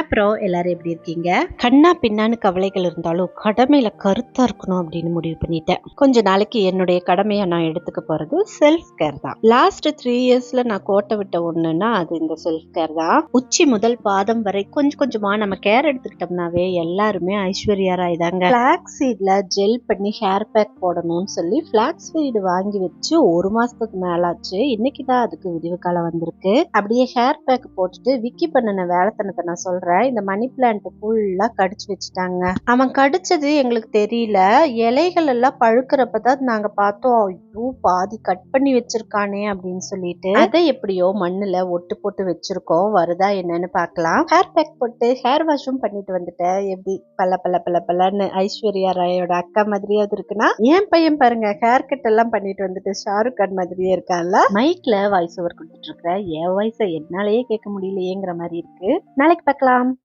அப்புறம் எல்லாரும் எப்படி இருக்கீங்க? கண்ணா பின்னான்னு கவலைகள் இருந்தாலும் கடமையில கருத்தா இருக்கணும் அப்படின்னு முடிவு பண்ணிட்டேன். கொஞ்ச நாளைக்கு என்னுடைய கடமையை நான் எடுத்துக்க போறது செல்ஃப் கேர் தான். லாஸ்ட் த்ரீ இயர்ஸ்ல நான் கோட்டை விட்ட ஒண்ணுன்னா அது இந்த செல்ஃப் கேர் தான். உச்சி முதல் பாதம் வரை கொஞ்சம் கொஞ்சமா நம்ம கேர் எடுத்துக்கிட்டோம்னாவே எல்லாருமே ஐஸ்வர்யா ராய் தாங்க பிளாக் சீட்ல ஜெல் பண்ணி ஹேர் பேக் போடணும்னு சொல்லி பிளாக் சீடு வாங்கி வச்சு ஒரு மாசத்துக்கு மேலாச்சு. இன்னைக்கு தான் அதுக்கு விடிவு காலம் வந்திருக்கு. அப்படியே ஹேர் பேக் போட்டுட்டு விக்கி பண்ணின வேலைத்தனத்தை நான் சொல்றேன். இந்த மணி பிளான்ட் ஃபுல்லா கடிச்சு வச்சுட்டாங்க. அவன் கடிச்சது எங்களுக்கு தெரியல. இலைகள் எல்லாம் பழுக்கிறப்பதான் நாங்க பார்த்தோம். ஐயோ பாதி கட் பண்ணி வச்சிருக்கானே அப்படின்னு சொல்லிட்டு. அதை எப்படியோ மண்ணுல ஒட்டு போட்டு வச்சிருக்கோம். வருதா என்னன்னு பார்க்கலாம். ஹேர் பேக் போட்டு ஹேர் வாஷும் பண்ணிட்டு வந்துட்டேன். எப்படி? பல பல பல பலன்னு ஐஸ்வர்யா ராயோட அக்கா மாதிரியாவது இருக்குன்னா? என் பையன் பாருங்க ஹேர் கட் எல்லாம் பண்ணிட்டு வந்துட்டு ஷாருக் கான் மாதிரியே இருக்கான்ல? மைக்ல வாய்ஸ் ஓவர் கொடுத்து இருக்கிற என் வாய்ஸை என்னாலேயே கேட்க முடியலையேங்கிற மாதிரி இருக்கு. நாளைக்கு பார்க்கலாம்.